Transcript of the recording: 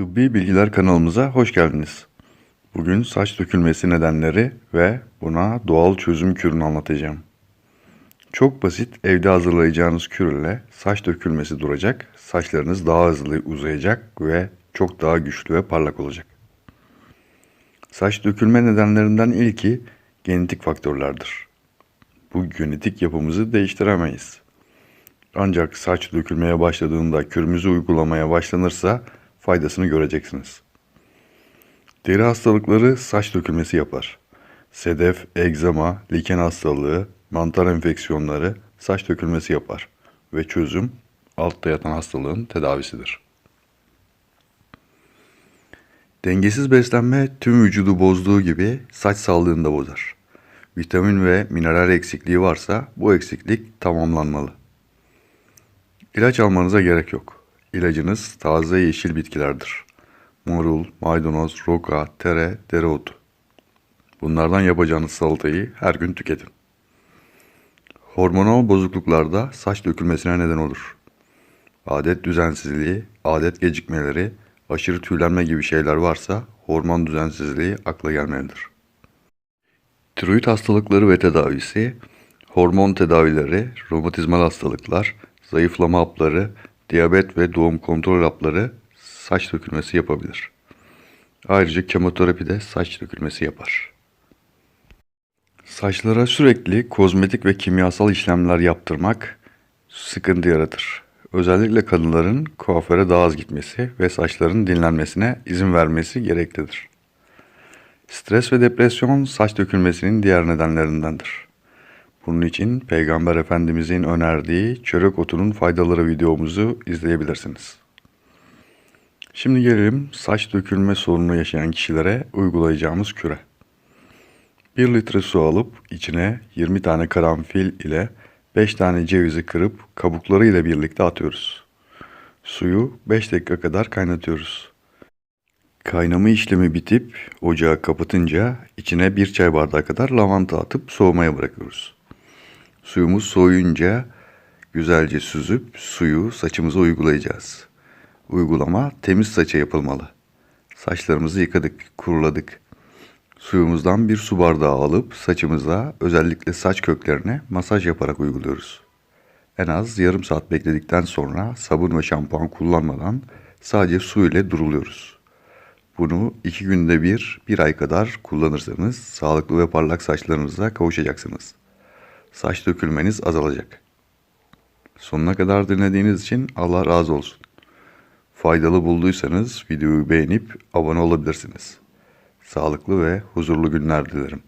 Tıbbi Bilgiler kanalımıza hoş geldiniz. Bugün saç dökülmesi nedenleri ve buna doğal çözüm kürünü anlatacağım. Çok basit evde hazırlayacağınız kür ile saç dökülmesi duracak, saçlarınız daha hızlı uzayacak ve çok daha güçlü ve parlak olacak. Saç dökülme nedenlerinden ilki genetik faktörlerdir. Bu genetik yapımızı değiştiremeyiz. Ancak saç dökülmeye başladığında kürümüzü uygulamaya başlanırsa faydasını göreceksiniz. Deri hastalıkları saç dökülmesi yapar. Sedef, egzama, liken hastalığı, mantar enfeksiyonları saç dökülmesi yapar ve çözüm altta yatan hastalığın tedavisidir. Dengesiz beslenme tüm vücudu bozduğu gibi saç sağlığını da bozar. Vitamin ve mineral eksikliği varsa bu eksiklik tamamlanmalı. İlaç almanıza gerek yok. İlacınız taze yeşil bitkilerdir. Marul, maydanoz, roka, tere, dereotu. Bunlardan yapacağınız salatayı her gün tüketin. Hormonal bozukluklarda saç dökülmesine neden olur. Adet düzensizliği, adet gecikmeleri, aşırı tüylenme gibi şeyler varsa hormon düzensizliği akla gelmelidir. Tiroid hastalıkları ve tedavisi, hormon tedavileri, romatizmal hastalıklar, zayıflama hapları, diyabet ve doğum kontrol hapları saç dökülmesi yapabilir. Ayrıca kemoterapi de saç dökülmesi yapar. Saçlara sürekli kozmetik ve kimyasal işlemler yaptırmak sıkıntı yaratır. Özellikle kadınların kuaföre daha az gitmesi ve saçların dinlenmesine izin vermesi gereklidir. Stres ve depresyon saç dökülmesinin diğer nedenlerindendir. Bunun için Peygamber Efendimizin önerdiği çörek otunun faydaları videomuzu izleyebilirsiniz. Şimdi gelelim saç dökülme sorunu yaşayan kişilere uygulayacağımız küre. 1 litre su alıp içine 20 tane karanfil ile 5 tane cevizi kırıp kabukları ile birlikte atıyoruz. Suyu 5 dakika kadar kaynatıyoruz. Kaynama işlemi bitip ocağı kapatınca içine bir çay bardağı kadar lavanta atıp soğumaya bırakıyoruz. Suyumuz soğuyunca güzelce süzüp suyu saçımıza uygulayacağız. Uygulama temiz saça yapılmalı. Saçlarımızı yıkadık, kuruladık. Suyumuzdan bir su bardağı alıp saçımıza özellikle saç köklerine masaj yaparak uyguluyoruz. En az yarım saat bekledikten sonra sabun ve şampuan kullanmadan sadece su ile duruluyoruz. Bunu iki günde bir, bir ay kadar kullanırsanız sağlıklı ve parlak saçlarınıza kavuşacaksınız. Saç dökülmeniz azalacak. Sonuna kadar dinlediğiniz için Allah razı olsun. Faydalı bulduysanız videoyu beğenip abone olabilirsiniz. Sağlıklı ve huzurlu günler dilerim.